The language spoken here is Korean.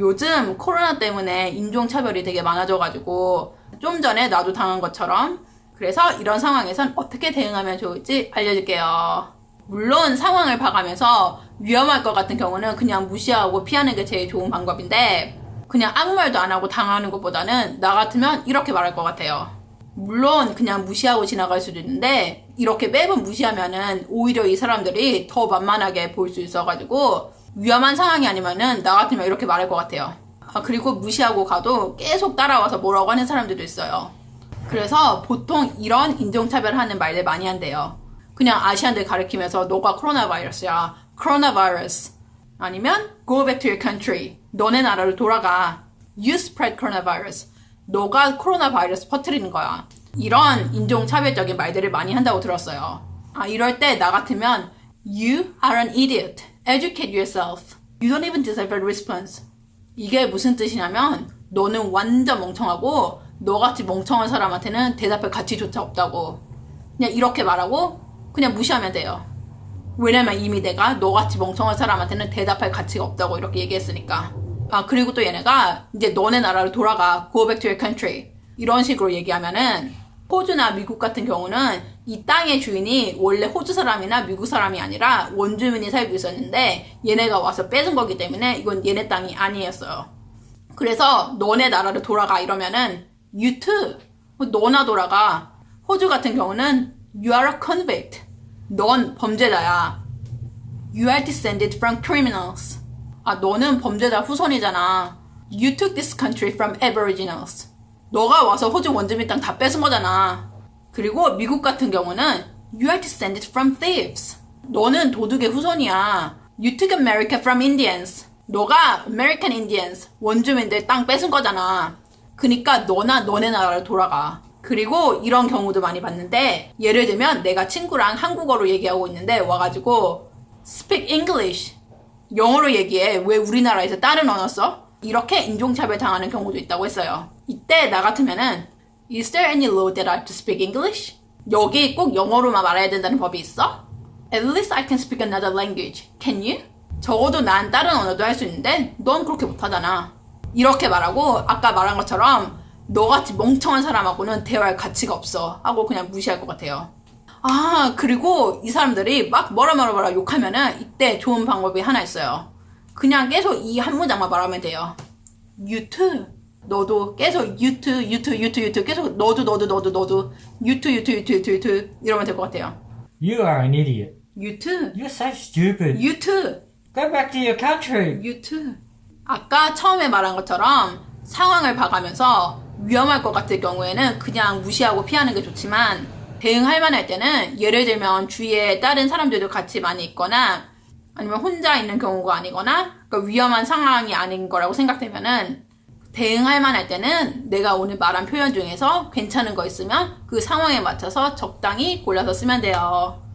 요즘 코로나 때문에 인종차별이 되게 많아져가지고 좀 전에 나도 당한 것처럼 그래서 이런 상황에선 어떻게 대응하면 좋을지 알려줄게요. 물론 상황을 봐가면서 위험할 것 같은 경우는 그냥 무시하고 피하는 게 제일 좋은 방법인데 그냥 아무 말도 안 하고 당하는 것보다는 나 같으면 이렇게 말할 것 같아요. 물론 그냥 무시하고 지나갈 수도 있는데 이렇게 매번 무시하면은 오히려 이 사람들이 더 만만하게 볼 수 있어가지고 위험한 상황이 아니면은 나 같으면 이렇게 말할 것 같아요. 아, 그리고 무시하고 가도 계속 따라와서 뭐라고 하는 사람들도 있어요. 그래서 보통 이런 인종차별하는 말들 많이 한대요. 그냥 아시안들 가리키면서 너가 코로나 바이러스야. 코로나 바이러스. 아니면 go back to your country. 너네 나라로 돌아가. You spread coronavirus. 너가 코로나 바이러스 퍼뜨리는 거야. 이런 인종차별적인 말들을 많이 한다고 들었어요. 아, 이럴 때 나 같으면 You are an idiot. Educate yourself. You don't even deserve a response. 이게 무슨 뜻이냐면 너는 완전 멍청하고 너같이 멍청한 사람한테는 대답할 가치조차 없다고. 그냥 이렇게 말하고 그냥 무시하면 돼요. 왜냐면 이미 내가 너같이 멍청한 사람한테는 대답할 가치가 없다고 이렇게 얘기했으니까. 아 그리고 또 얘네가 이제 너네 나라로 돌아가. Go back to your country. 이런 식으로 얘기하면은 호주나 미국 같은 경우는 이 땅의 주인이 원래 호주 사람이나 미국 사람이 아니라 원주민이 살고 있었는데 얘네가 와서 뺏은 거기 때문에 이건 얘네 땅이 아니었어요. 그래서 너네 나라로 돌아가 이러면은 too. 너나 돌아가. 호주 같은 경우는 you are a convict. 넌 범죄자야. You are descended from criminals. 아, 너는 범죄자 후손이잖아. You took this country from aboriginals. 너가 와서 호주 원주민 땅 다 뺏은 거잖아. 그리고 미국 같은 경우는 You are descended from thieves. 너는 도둑의 후손이야. You took America from Indians. 너가 American Indians, 원주민들 땅 뺏은 거잖아. 그니까 너나 너네 나라로 돌아가. 그리고 이런 경우도 많이 봤는데 예를 들면 내가 친구랑 한국어로 얘기하고 있는데 와가지고 Speak English. 영어로 얘기해. 왜 우리나라에서 다른 언어 써? 이렇게 인종차별 당하는 경우도 있다고 했어요. 이때 나 같으면은 Is there any law that I have to speak English? 여기 꼭 영어로만 말해야 된다는 법이 있어? At least I can speak another language. Can you? 적어도 난 다른 언어도 할 수 있는데 넌 그렇게 못하잖아. 이렇게 말하고 아까 말한 것처럼 너같이 멍청한 사람하고는 대화할 가치가 없어 하고 그냥 무시할 것 같아요. 아 그리고 이 사람들이 막 뭐라 뭐라 뭐라 욕하면은 이때 좋은 방법이 하나 있어요. 그냥 계속 이 한 문장만 말하면 돼요. You too. 너도 계속 you too, you too, you too, you too 계속 너도 너도 너도 너도 you too, you too, you too, you too, you too 이러면 될 것 같아요. You are an idiot. You too, You're so stupid. you too. Go back to your country. You too. 아까 처음에 말한 것처럼 상황을 봐가면서 위험할 것 같을 경우에는 그냥 무시하고 피하는 게 좋지만 대응할 만할 때는 예를 들면 주위에 다른 사람들도 같이 많이 있거나 아니면 혼자 있는 경우가 아니거나 그러니까 위험한 상황이 아닌 거라고 생각되면은 대응할 만할 때는 내가 오늘 말한 표현 중에서 괜찮은 거 있으면 그 상황에 맞춰서 적당히 골라서 쓰면 돼요.